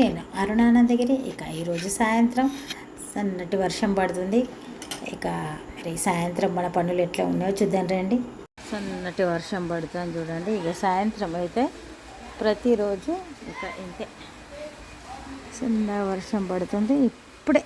నేను అరుణానందగిరి ఇక ఈరోజు సాయంత్రం సన్నటి వర్షం పడుతుంది. ఇక మరి సాయంత్రం మన పనులు ఎట్లా ఉన్నాయో చూద్దాం రండి. సన్నటి వర్షం పడుతుంది చూడండి. ఇక సాయంత్రం అయితే ప్రతిరోజు ఇక ఇంతే. చిన్న వర్షం పడుతుంది. ఇప్పుడే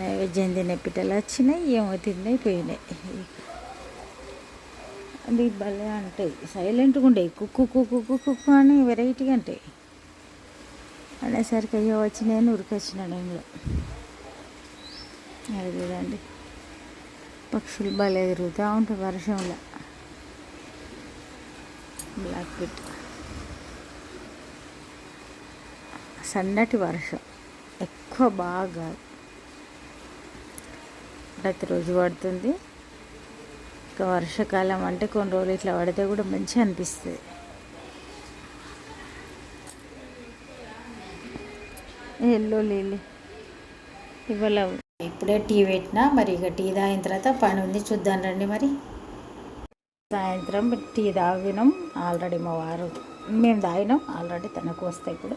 నైవేద్యం తినే పిట్టలు వచ్చినాయి. ఏమో తిన్నాయి పోయినాయి. అది భలే ఉంటాయి. సైలెంట్గా ఉంటాయి కుక్కు కుక్కు కుక్కు కుక్కు అని వెరైటీగా ఉంటాయి. అనేసరికి అయ్యో వచ్చి నేను ఉరికొచ్చినాడు ఇంట్లో అది చూడండి పక్షులు భలే ఎదురుగుతూ ఉంటాయి వర్షంలో. బ్లాక్ పిట్ సన్నటి వర్షం ఎక్కువ బాగా ప్రతిరోజు పడుతుంది. ఇంకా వర్షాకాలం అంటే కొన్ని రోజులు ఇట్లా పడితే కూడా మంచిగా అనిపిస్తుంది. ఎల్లో లీలి ఇవాళ ఇప్పుడే టీ పెట్టినా మరి ఇక టీ తాగిన తర్వాత పని ఉంది చూద్దాం రండి మరి. సాయంత్రం టీ తాగినాం ఆల్రెడీ మా వారు మేము తాగినాం ఆల్రెడీ తనకు వస్తాయి ఇప్పుడు.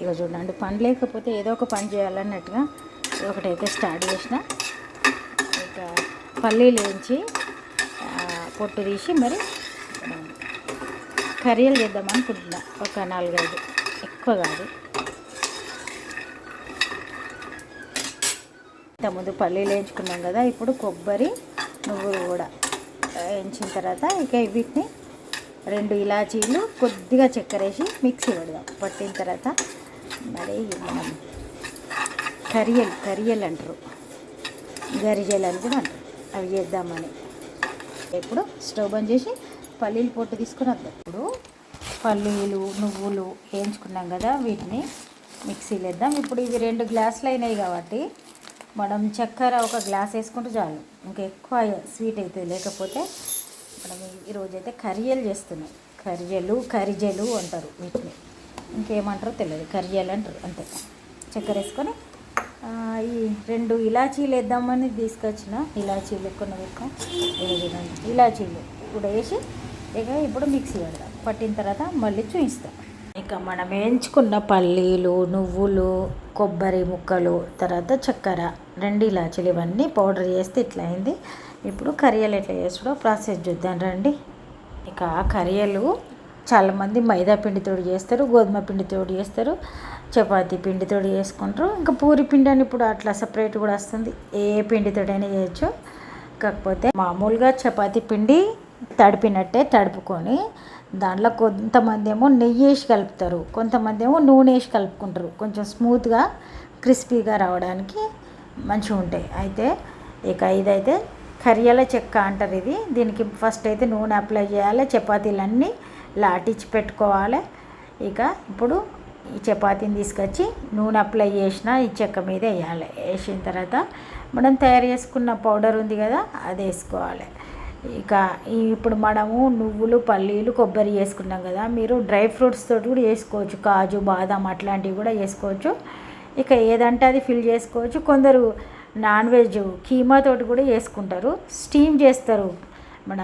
ఇక చూడండి పని లేకపోతే ఏదో ఒక పని చేయాలన్నట్టుగా ఒకటైతే స్టార్ట్ చేసిన. ఇక పల్లీలు వేయించి పొట్టు తీసి మరి కర్రీలు చేద్దాం అనుకుంటున్నా. ఒక నాలుగైదు ఎక్కువ కాదు. ఇంతకుముందు పల్లీలు వేయించుకున్నాం కదా ఇప్పుడు కొబ్బరి నువ్వులు కూడా వేయించిన తర్వాత ఇక వీటిని రెండు ఇలాచీలు కొద్దిగా చక్కెర వేసి మిక్సీ పెడదాం. పట్టిన తర్వాత మరి మనం కరియలు కరియలు అంటారు. గరిజలు అని కూడా అంటారు. అవి చేద్దామని. ఇప్పుడు స్టవ్ బంద్ చేసి పల్లీలు పొట్టు తీసుకుని వద్దాం. ఇప్పుడు పల్లీలు నువ్వులు వేయించుకున్నాం కదా వీటిని మిక్సీలు వేద్దాం. ఇప్పుడు ఇవి రెండు గ్లాసులు అయినాయి కాబట్టి మనం చక్కెర ఒక గ్లాస్ వేసుకుంటే చాలు. ఇంకా ఎక్కువ స్వీట్ అవుతుంది లేకపోతే మనం ఈరోజు అయితే కరియలు చేస్తున్నాం. కరియలు కరిజలు అంటారు వీటిని. ఇంకేమంటారో తెలియదు. కరియలు అంటారు అంతే. చక్కెర వేసుకొని ఈ రెండు ఇలాచీలు వేద్దామని తీసుకొచ్చిన. ఇలాచీలు కొన్ని పెట్టుకో ఇలాచీలు కూడా వేసి ఇక ఇప్పుడు మిక్సీ పెడదాం పట్టిన తర్వాత మళ్ళీ చూపిస్తాం ఇక మనం వేయించుకున్న పల్లీలు నువ్వులు కొబ్బరి ముక్కలు తర్వాత చక్కెర రెండు ఇలాచీలు ఇవన్నీ పౌడర్ చేస్తే ఇట్లా అయింది ఇప్పుడు కరియలు ఎట్లా చేసుడో ప్రాసెస్ చూద్దాం రండి. ఇక కరియలు చాలామంది మైదా పిండితో చేస్తారు గోధుమ పిండితో చేస్తారు చపాతీ పిండితో చేసుకుంటారు. ఇంకా పూరి పిండి అని ఇప్పుడు అట్లా సపరేట్ కూడా వస్తుంది. ఏ పిండితోడైనా చేయొచ్చు. కాకపోతే మామూలుగా చపాతీ పిండి తడిపినట్టే తడుపుకొని దాంట్లో కొంతమంది ఏమో నెయ్యి వేసి కలుపుతారు కొంతమంది ఏమో నూనె వేసి కలుపుకుంటారు. కొంచెం స్మూత్గా క్రిస్పీగా రావడానికి మంచిగా ఉంటాయి. అయితే ఇక ఇదైతే కరియల చెక్క అంటారు ఇది. దీనికి ఫస్ట్ అయితే నూనె అప్లై చేయాలి చపాతీలన్నీ లాటించి పెట్టుకోవాలి. ఇక ఇప్పుడు ఈ చపాతీని తీసుకొచ్చి నూనె అప్లై చేసిన ఈ చెక్క మీద వేయాలి. వేసిన తర్వాత మనం తయారు చేసుకున్న పౌడర్ ఉంది కదా అది వేసుకోవాలి. ఇక ఇప్పుడు మనము నువ్వులు పల్లీలు కొబ్బరి వేసుకున్నాం కదా మీరు డ్రై ఫ్రూట్స్ తోటి కూడా వేసుకోవచ్చు. కాజు బాదం అట్లాంటివి కూడా వేసుకోవచ్చు. ఇక ఏదంటే అది ఫిల్ చేసుకోవచ్చు. కొందరు నాన్ వెజ్ కీమా తోటి కూడా వేసుకుంటారు. స్టీమ్ చేస్తారు. మన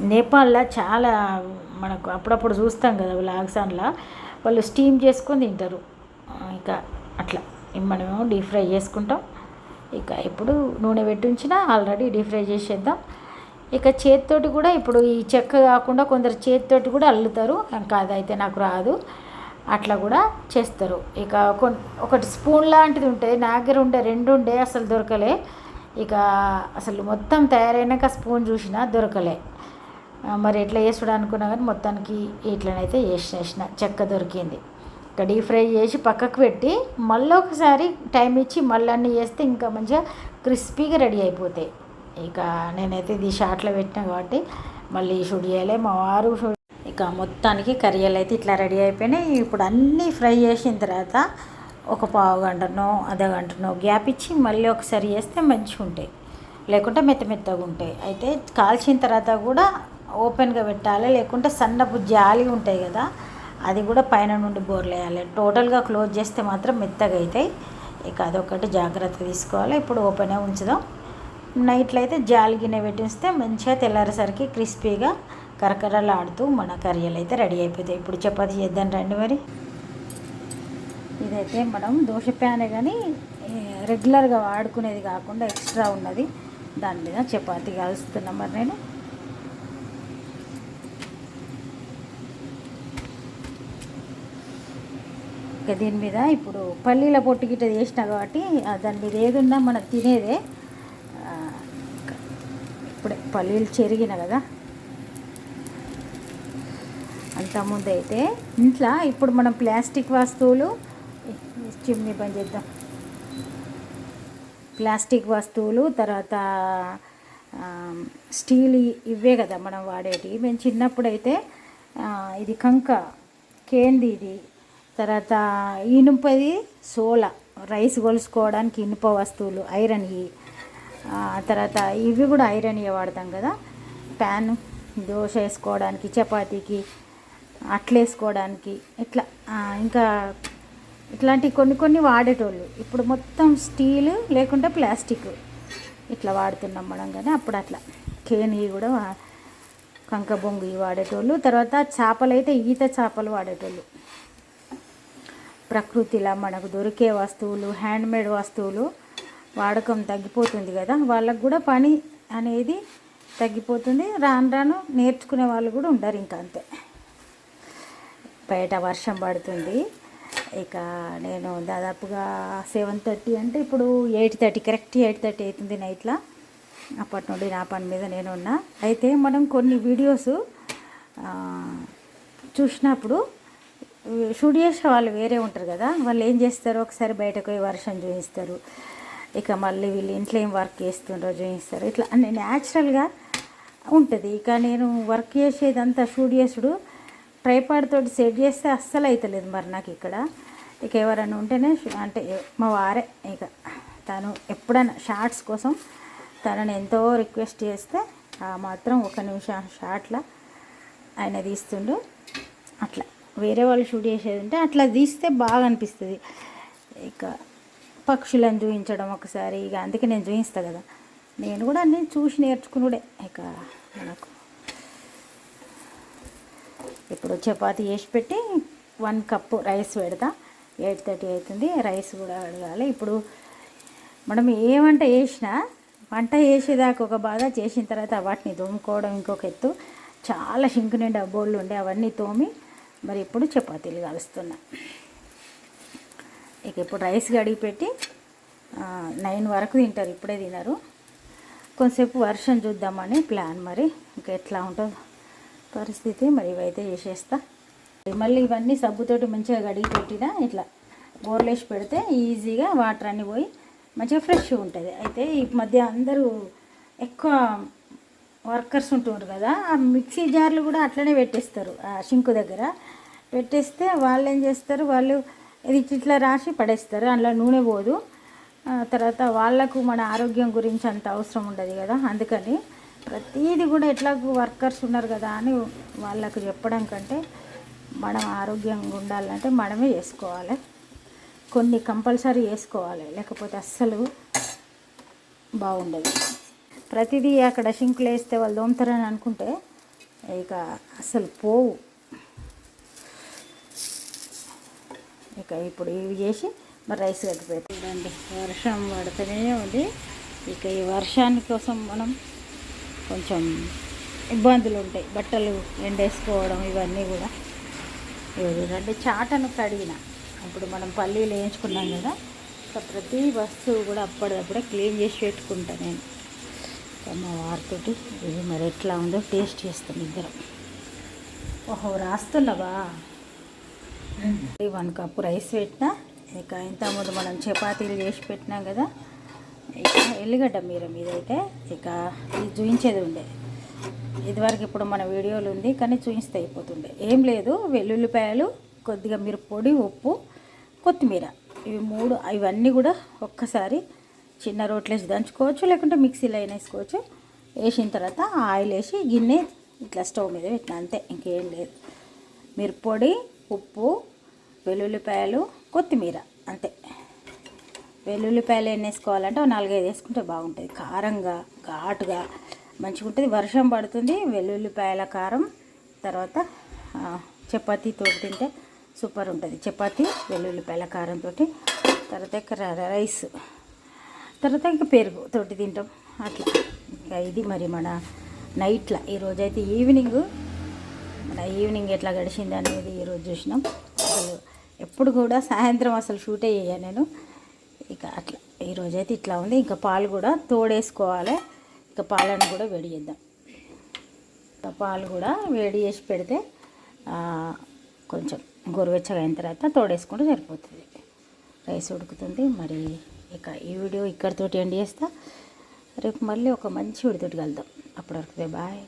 నేపాల్లో చాలా మనకు అప్పుడప్పుడు చూస్తాం కదా లాగ్సాన్లో వాళ్ళు స్టీమ్ చేసుకొని తింటారు. ఇక అట్లా. మనమేమో డీప్ ఫ్రై చేసుకుంటాం. ఇక ఇప్పుడు నూనె పెట్టి ఉంచిన ఆల్రెడీ డీప్ ఫ్రై చేసేద్దాం. ఇక చేతితోటి కూడా ఇప్పుడు ఈ చెక్క కాకుండా కొందరు చేతితోటి కూడా అల్లుతారు. ఇంకా అదైతే నాకు రాదు. అట్లా కూడా చేస్తారు. ఇక ఒకటి స్పూన్ లాంటిది ఉంటుంది నా దగ్గర ఉండే రెండు ఉండే అసలు దొరకలే. ఇక అసలు మొత్తం తయారైనాక స్పూన్ చూసినా దొరకలే. మరి ఎట్లా వేసుడు అనుకున్నా కానీ మొత్తానికి ఇట్లనైతే వేసేసిన చెక్క దొరికింది. ఇక డీప్ ఫ్రై చేసి పక్కకు పెట్టి మళ్ళీ ఒకసారి టైం ఇచ్చి మళ్ళీ అన్నీ వేస్తే ఇంకా మంచిగా క్రిస్పీగా రెడీ అయిపోతాయి. ఇక నేనైతే ఇది షార్ట్లో పెట్టినా కాబట్టి మళ్ళీ షూట్ చేయాలి. మా వారు ఇక మొత్తానికి కర్రీలు అయితే ఇట్లా రెడీ అయిపోయినాయి. ఇప్పుడు అన్నీ ఫ్రై చేసిన తర్వాత ఒక పావు గంటనో అర్ధ గంటనో గ్యాప్ ఇచ్చి మళ్ళీ ఒకసారి చేస్తే మంచిగా ఉంటాయి. లేకుంటే మెత్త మెత్తగా ఉంటాయి. అయితే కాల్చిన తర్వాత కూడా ఓపెన్గా పెట్టాలి. లేకుంటే సన్నపు జాలి ఉంటాయి కదా అది కూడా పైన నుండి బోర్లేయాలి టోటల్గా క్లోజ్ చేస్తే మాత్రం మెత్తగా అవుతాయి. ఇక అదొకటి జాగ్రత్త తీసుకోవాలి. ఇప్పుడు ఓపెనే ఉంచుదాం. నైట్లో అయితే జాలి గిన్నె పెట్టిస్తే మంచిగా తెల్లారేసరికి క్రిస్పీగా కరకరలాడుతూ మన కర్రీలు అయితే రెడీ అయిపోతాయి. ఇప్పుడు చపాతి చేద్దాం రండి మరి. ఇదైతే మనం దోశ ప్యానే కానీ రెగ్యులర్గా వాడుకునేది కాకుండా ఎక్స్ట్రా ఉన్నది. దాని మీద చపాతి కలుస్తున్నా మరి నేను. ఇక దీని మీద ఇప్పుడు పల్లీల పొట్టు గిట్ట చేసిన కాబట్టి దాని మీద ఏది ఉన్నా మనం తినేదే ఇప్పుడే పల్లీలు చెరిగిన కదా. అంతకుముందు అయితే ఇంట్లో ఇప్పుడు మనం ప్లాస్టిక్ వస్తువులు చిమ్ని పని చేద్దాం. ప్లాస్టిక్ వస్తువులు తర్వాత స్టీల్ ఇవే కదా మనం వాడేటి మేము చిన్నప్పుడు అయితే ఇది కంక కేంది ఇది తర్వాత ఇనుపది సోల రైస్ కొలుసుకోవడానికి ఇనుప వస్తువులు ఐరన్ ఇవి తర్వాత ఇవి కూడా ఐరన్ వాడతాం కదా. ప్యాన్ దోశ వేసుకోవడానికి చపాతీకి అట్లేసుకోవడానికి ఇట్లా ఇంకా ఇట్లాంటి కొన్ని కొన్ని వాడేటోళ్ళు. ఇప్పుడు మొత్తం స్టీల్ లేకుంటే ప్లాస్టిక్ ఇట్లా వాడుతున్నాం మనం కానీ అప్పుడు అట్లా. కేని కూడా కంక బొంగు ఇవి వాడేటోళ్ళు. తర్వాత చేపలు అయితే ఈత చేపలు వాడేటోళ్ళు. ప్రకృతిలో మనకు దొరికే వస్తువులు హ్యాండ్మేడ్ వస్తువులు వాడకం తగ్గిపోతుంది కదా వాళ్ళకు కూడా పని అనేది తగ్గిపోతుంది. రాను రాను నేర్చుకునే వాళ్ళు కూడా ఉండరు ఇంకా అంతే. బయట వర్షం పడుతుంది. ఇక నేను దాదాపుగా సెవెన్ థర్టీ అంటే ఇప్పుడు eight thirty correct eight thirty అవుతుంది నైట్లో. అప్పటి నుండి నా పని మీద నేను ఉన్నా. అయితే మనం కొన్ని వీడియోస్ చూసినప్పుడు షూట్ చేసే వాళ్ళు వేరే ఉంటారు కదా వాళ్ళు ఏం చేస్తారు? ఒకసారి బయటకు పోయి వర్షం చూపిస్తారు. ఇక మళ్ళీ వీళ్ళు ఇంట్లో ఏం వర్క్ చేస్తుండ్రో చూపిస్తారు. ఇట్లా అన్ని న్యాచురల్గా ఉంటుంది. ఇక నేను వర్క్ చేసేదంతా స్టూడియోస్డు చేసుడు ట్రైపాడ్ తోటి సెట్ చేస్తే అస్సలు అవుతలేదు మరి నాకు ఇక్కడ. ఇక ఎవరైనా ఉంటేనే అంటే మా వారే ఇక తను ఎప్పుడైనా షార్ట్స్ కోసం తనని ఎంతో రిక్వెస్ట్ చేస్తే ఆ మాత్రం ఒక నిమిషం షార్ట్లా ఆయన తీస్తుండు. అట్లా వేరే వాళ్ళు షూట్ చేసేది ఉంటే అట్లా తీస్తే బాగా అనిపిస్తుంది. ఇక పక్షులను చూపించడం ఒకసారి. ఇక అందుకే నేను చూపిస్తా కదా. నేను కూడా అన్నీ చూసి నేర్చుకున్నాడే ఇక మనకు ఇప్పుడు చపాతి వేసి పెట్టి వన్ కప్పు రైస్ పెడతా. ఎయిట్ థర్టీ అవుతుంది. రైస్ కూడా అడగాలి ఇప్పుడు మనం ఏ వంట వేసినా వంట వేసేదాకా ఒక బాధ చేసిన తర్వాత వాటిని తోముకోవడం ఇంకొక ఎత్తు. చాలా షింకు నిండా బోళ్ళు ఉండే అవన్నీ తోమి మరి ఇప్పుడు చపాతీలు కలుస్తున్నా. ఇక ఇప్పుడు రైస్ కడిగి పెట్టి నైన్ వరకు తింటారు ఇప్పుడే తినరు. కొంతసేపు వర్షం చూద్దామని ప్లాన్ మరి ఇంకా ఎట్లా ఉంటుందో పరిస్థితి మరి ఇవైతే చేసేస్తా. మళ్ళీ ఇవన్నీ సబ్బుతోటి మంచిగా కడిగి పెట్టినా ఇట్లా బోర్లేసి పెడితే ఈజీగా వాటర్ అన్నీ పోయి మంచిగా ఫ్రెష్ ఉంటుంది. అయితే ఈ మధ్య అందరూ ఎక్కువ వర్కర్స్ ఉంటున్నారు కదా ఆ మిక్సీ జార్లు కూడా అట్లనే పెట్టేస్తారు ఆ షింకు దగ్గర. పెట్టేస్తే వాళ్ళు ఏం చేస్తారు వాళ్ళు ఇది ఇట్లా రాసి పడేస్తారు అందులో నూనె పోదు. తర్వాత వాళ్ళకు మన ఆరోగ్యం గురించి అంత అవసరం ఉండదు కదా అందుకని ప్రతిదీ కూడా ఎట్లా వర్కర్స్ ఉన్నారు కదా అని వాళ్ళకు చెప్పడం కంటే మనం ఆరోగ్యంగా ఉండాలంటే మనమే చేసుకోవాలి. కొన్ని కంపల్సరీ వేసుకోవాలి లేకపోతే అస్సలు బాగుండదు. ప్రతిదీ అక్కడ షింకులు వేస్తే వాళ్ళు దోమతారని అనుకుంటే ఇక అసలు పోవు. ఇక ఇప్పుడు ఇవి చేసి మరి రైస్ కట్టిపెట్టి చూడండి వర్షం పడుతూనే ఉంది. ఇక ఈ వర్షాని కోసం మనం కొంచెం ఇబ్బందులు ఉంటాయి. బట్టలు ఎండేసుకోవడం ఇవన్నీ కూడా. ఇవి చూడండి చాటను కడిగిన. ఇప్పుడు మనం పల్లీలు వేయించుకున్నాం కదా ఇక ప్రతి వస్తువు కూడా అప్పటిదప్పుడే క్లీన్ చేసి పెట్టుకుంటా నేను. ఇక మా వారితోటి ఇది మరి ఎట్లా ఉందో టేస్ట్ చేస్తాం ఇద్దరం. ఓహో రాస్తున్నావా? వన్ కప్ రైస్ పెట్టిన. ఇక ఇంతకుముందు మనం చపాతీలు చేసి పెట్టినాం కదా. ఇక ఎల్లిగడ్డ మీర మీద అయితే ఇక ఇది చూయించేది ఉండే. ఇదివరకు ఇప్పుడు మన వీడియోలు ఉంది కానీ చూపిస్తే అయిపోతుండే. ఏం లేదు వెల్లుల్లిపాయలు కొద్దిగా మిరప్పొడి ఉప్పు కొత్తిమీర. ఇవి మూడు ఇవన్నీ కూడా ఒక్కసారి చిన్న రోట్లేసి దంచుకోవచ్చు లేకుంటే మిక్సీలో అయినా వేసుకోవచ్చు వేసిన తర్వాత ఆయిల్ వేసి గిన్నె ఇట్లా స్టవ్ మీద పెట్టిన అంతే. ఇంకేం లేదు. మిరప్పొడి ఉప్పు వెల్లుల్లిపాయలు కొత్తిమీర అంతే. వెల్లుల్లిపాయలు ఎన్ని వేసుకోవాలంటే ఒక నాలుగైదు వేసుకుంటే బాగుంటుంది. కారంగా ఘాటుగా మంచిగా ఉంటుంది. వర్షం పడుతుంది వెల్లుల్లిపాయల కారం తర్వాత చపాతీతో తింటే సూపర్ ఉంటుంది. చపాతి వెల్లుల్లిపాయల కారంతో తర్వాత ఇక్కడ రైస్ తర్వాత ఇంకా పెరుగు తోటి తింటాం. అట్లా ఇంకా ఇది మరి మన నైట్లో. ఈరోజైతే ఈవినింగ్ మన ఈవినింగ్ ఎట్లా గడిచింది అనేది ఈరోజు చూసినాం. అసలు ఎప్పుడు కూడా సాయంత్రం అసలు షూటే చేయ నేను. ఇక అట్లా ఈరోజైతే ఇట్లా ఉంది. ఇంకా పాలు కూడా తోడేసుకోవాలి. ఇక పాలను కూడా వేడి చేద్దాం. ఇంకా పాలు కూడా వేడి చేసి పెడితే కొంచెం గోరువెచ్చగా అయిన తర్వాత తోడేసుకుంటే సరిపోతుంది. రైస్ ఉడుకుతుంది. మరి ఇక ఈ వీడియో ఇక్కడితోటి ఎండ్ చేస్తా. రేపు మళ్ళీ ఒక మంచి వీడితోటి కలుద్దాం. అప్పటి వరకు బాయ్